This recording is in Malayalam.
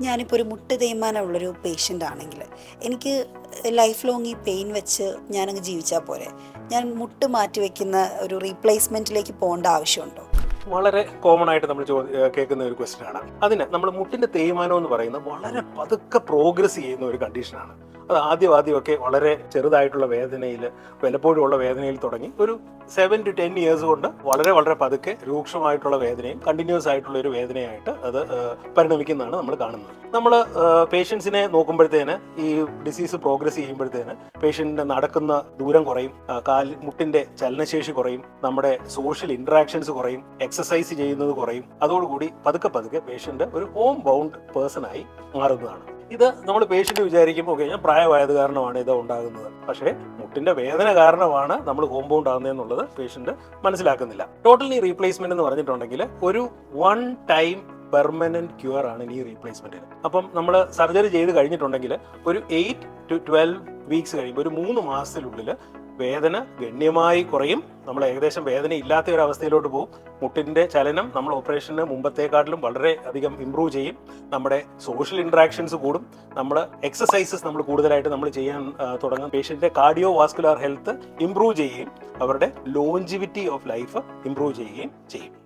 ഞാനിപ്പോൾ ഒരു മുട്ട് തേയ്മാനമുള്ളൊരു പേഷ്യന്റ് ആണെങ്കിൽ എനിക്ക് ലൈഫ് ലോങ് ഈ പെയിൻ വെച്ച് ഞാനങ്ങ് ജീവിച്ചാൽ പോരെ. ഞാൻ മുട്ട് മാറ്റി വെക്കുന്ന ഒരു റീപ്ലേസ്മെന്റിലേക്ക് പോകേണ്ട ആവശ്യമുണ്ടോ? വളരെ കോമൺ ആയിട്ട് നമ്മൾ കേൾക്കുന്ന ഒരു ക്വസ്റ്റ്യൻ ആണ്. അതിന് നമ്മൾ മുട്ടിന്റെ തേയ്മാനം എന്ന് പറയുന്നത് വളരെ പതുക്കെ പ്രോഗ്രസ് ചെയ്യുന്ന ഒരു കണ്ടീഷനാണ് അത് ആദ്യം ആദ്യമൊക്കെ വളരെ ചെറുതായിട്ടുള്ള വേദനയിൽ വല്ലപ്പോഴും ഉള്ള വേദനയിൽ തുടങ്ങി. ഒരു സെവൻ ടു ടെൻ ഇയേഴ്സ് കൊണ്ട് വളരെ വളരെ പതുക്കെ രൂക്ഷമായിട്ടുള്ള വേദനയും കണ്ടിന്യൂസ് ആയിട്ടുള്ള ഒരു വേദനയായിട്ട് അത് പരിണമിക്കുന്നതാണ് നമ്മൾ കാണുന്നത്. നമ്മൾ പേഷ്യൻസിനെ നോക്കുമ്പോഴത്തേന് ഈ ഡിസീസ് പ്രോഗ്രസ് ചെയ്യുമ്പോഴത്തേന് പേഷ്യന്റിന്റെ നടക്കുന്ന ദൂരം കുറയും കാൽ മുട്ടിന്റെ ചലനശേഷി കുറയും നമ്മുടെ സോഷ്യൽ ഇന്ററാക്ഷൻസ് കുറയും എക്സസൈസ് ചെയ്യുന്നത് കുറയും. അതോടുകൂടി പതുക്കെ പതുക്കെ പേഷ്യന്റ് ഒരു ഹോം ബൗണ്ട് പേഴ്സൺ ആയി മാറുന്നതാണ്. ഇത് നമ്മൾ പേഷ്യന്റ് വിചാരിക്കും ഓക്കെ ഞാൻ പ്രായമായത് കാരണമാണ് ഇത് ഉണ്ടാകുന്നത്. പക്ഷേ മുട്ടിന്റെ വേദന കാരണമാണ് നമ്മൾ കോമ്പൗണ്ട് ആകുന്നതെന്നുള്ളത് പേഷ്യന്റ് മനസ്സിലാക്കുന്നില്ല. ടോട്ടലി നീ റീപ്ലേസ്മെന്റ് എന്ന് പറഞ്ഞിട്ടുണ്ടെങ്കിൽ ഒരു വൺ ടൈം പെർമനന്റ് ക്യൂർ ആണ് ഈ റീപ്ലേസ്മെന്റിന് അപ്പം നമ്മൾ സർജറി ചെയ്ത് കഴിഞ്ഞിട്ടുണ്ടെങ്കിൽ ഒരു എയ്റ്റ് ടു ട്വൽവ് വീക്സ് കഴിയുമ്പോൾ ഒരു മൂന്ന് മാസത്തിനുള്ളിൽ വേദന ഗണ്യമായി കുറയും. നമ്മൾ ഏകദേശം വേദന ഇല്ലാത്ത ഒരു അവസ്ഥയിലോട്ട് പോകും. മുട്ടിന്റെ ചലനം നമ്മൾ ഓപ്പറേഷന് മുമ്പത്തേക്കാട്ടിലും വളരെ അധികം ഇമ്പ്രൂവ് ചെയ്യും. നമ്മുടെ സോഷ്യൽ ഇന്ററാക്ഷൻസ് കൂടും. നമ്മൾ എക്സസൈസസ് നമ്മൾ കൂടുതലായിട്ട് നമ്മൾ ചെയ്യാൻ തുടങ്ങും. പേഷ്യന്റിന്റെ കാർഡിയോ വാസ്കുലർ ഹെൽത്ത് ഇമ്പ്രൂവ് ചെയ്യുകയും അവരുടെ ലോഞ്ചിവിറ്റി ഓഫ് ലൈഫ് ഇമ്പ്രൂവ് ചെയ്യുകയും ചെയ്യും.